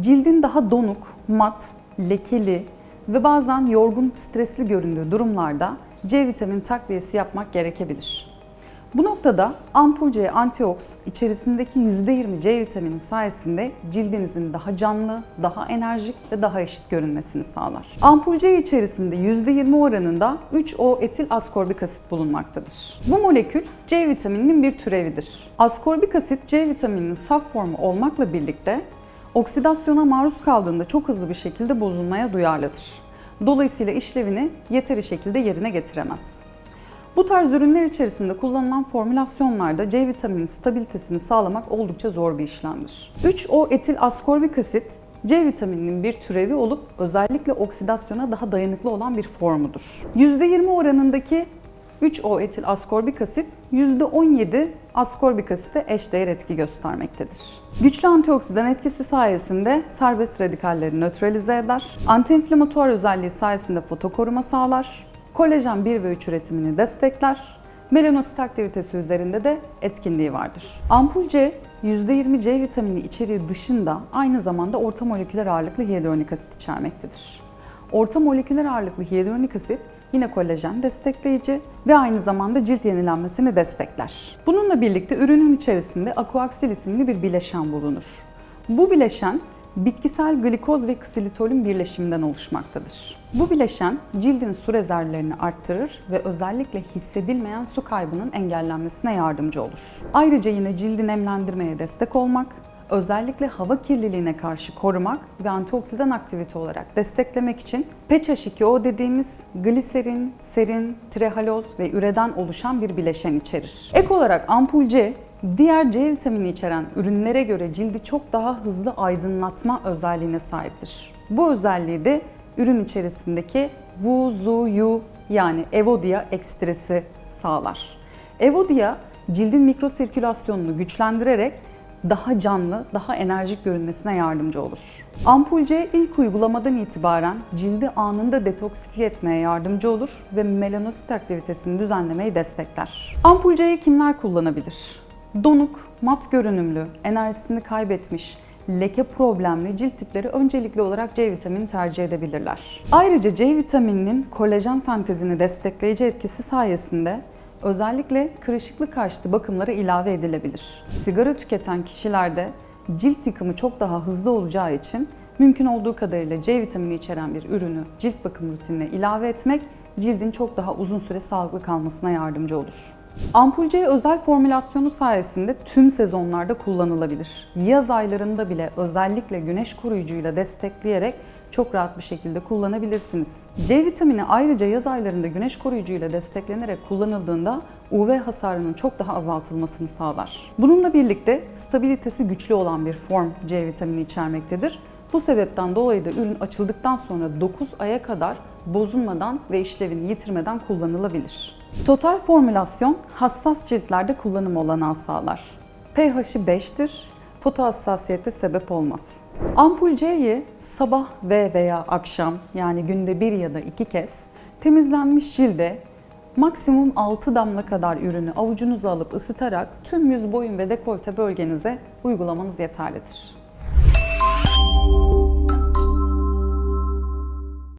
Cildin daha donuk, mat, lekeli ve bazen yorgun, stresli göründüğü durumlarda C vitamini takviyesi yapmak gerekebilir. Bu noktada ampul C antioks içerisindeki %20 C vitamini sayesinde cildinizin daha canlı, daha enerjik ve daha eşit görünmesini sağlar. Ampul C içerisinde %20 oranında 3-O etil askorbik asit bulunmaktadır. Bu molekül C vitamininin bir türevidir. Askorbik asit C vitamininin saf formu olmakla birlikte oksidasyona maruz kaldığında çok hızlı bir şekilde bozulmaya duyarlıdır. Dolayısıyla işlevini yeteri şekilde yerine getiremez. Bu tarz ürünler içerisinde kullanılan formülasyonlarda C vitamini stabilitesini sağlamak oldukça zor bir işlemdir. 3-O etil askorbik asit C vitamininin bir türevi olup özellikle oksidasyona daha dayanıklı olan bir formudur. %20 oranındaki 3-O etil askorbik asit %17 askorbik asite eşdeğer etki göstermektedir. Güçlü antioksidan etkisi sayesinde serbest radikalleri nötralize eder, antiinflamatuar özelliği sayesinde fotokoruma sağlar, kolajen 1 ve 3 üretimini destekler, melanosit aktivitesi üzerinde de etkinliği vardır. Ampul C, %20 C vitamini içeriği dışında aynı zamanda orta moleküler ağırlıklı hyaluronik asit içermektedir. Orta moleküler ağırlıklı hyaluronik asit yine kolajen destekleyici ve aynı zamanda cilt yenilenmesini destekler. Bununla birlikte ürünün içerisinde akuaksil isimli bir bileşen bulunur. Bu bileşen bitkisel glikoz ve ksilitolün birleşiminden oluşmaktadır. Bu bileşen cildin su rezervlerini arttırır ve özellikle hissedilmeyen su kaybının engellenmesine yardımcı olur. Ayrıca yine cildi nemlendirmeye destek olmak, özellikle hava kirliliğine karşı korumak ve antioksidan aktivite olarak desteklemek için PH2O dediğimiz gliserin, serin, trehaloz ve üreden oluşan bir bileşen içerir. Ek olarak ampul C, diğer C vitamini içeren ürünlere göre cildi çok daha hızlı aydınlatma özelliğine sahiptir. Bu özelliği de ürün içerisindeki Wu yani Evodia ekstresi sağlar. Evodia cildin mikrosirkülasyonunu güçlendirerek daha canlı, daha enerjik görünmesine yardımcı olur. Ampul C ilk uygulamadan itibaren cildi anında detoksifiye etmeye yardımcı olur ve melanosit aktivitesini düzenlemeyi destekler. Ampul C'yi kimler kullanabilir? Donuk, mat görünümlü, enerjisini kaybetmiş, leke problemli cilt tipleri öncelikli olarak C vitamini tercih edebilirler. Ayrıca C vitamininin kolajen sentezini destekleyici etkisi sayesinde özellikle kırışıklık karşıtı bakımlara ilave edilebilir. Sigara tüketen kişilerde cilt yıkımı çok daha hızlı olacağı için mümkün olduğu kadarıyla C vitamini içeren bir ürünü cilt bakım rutinine ilave etmek cildin çok daha uzun süre sağlıklı kalmasına yardımcı olur. Ampul C özel formülasyonu sayesinde tüm sezonlarda kullanılabilir. Yaz aylarında bile özellikle güneş koruyucuyla destekleyerek çok rahat bir şekilde kullanabilirsiniz. C vitamini ayrıca yaz aylarında güneş koruyucuyla desteklenerek kullanıldığında UV hasarının çok daha azaltılmasını sağlar. Bununla birlikte stabilitesi güçlü olan bir form C vitamini içermektedir. Bu sebepten dolayı da ürün açıldıktan sonra 9 aya kadar bozulmadan ve işlevini yitirmeden kullanılabilir. Total formülasyon hassas ciltlerde kullanım olanağı sağlar. pH'i 5'tir, fotohassasiyete sebep olmaz. Ampul C'yi sabah ve veya akşam yani günde bir ya da iki kez temizlenmiş cilde maksimum 6 damla kadar ürünü avucunuza alıp ısıtarak tüm yüz boyun ve dekolte bölgenize uygulamanız yeterlidir.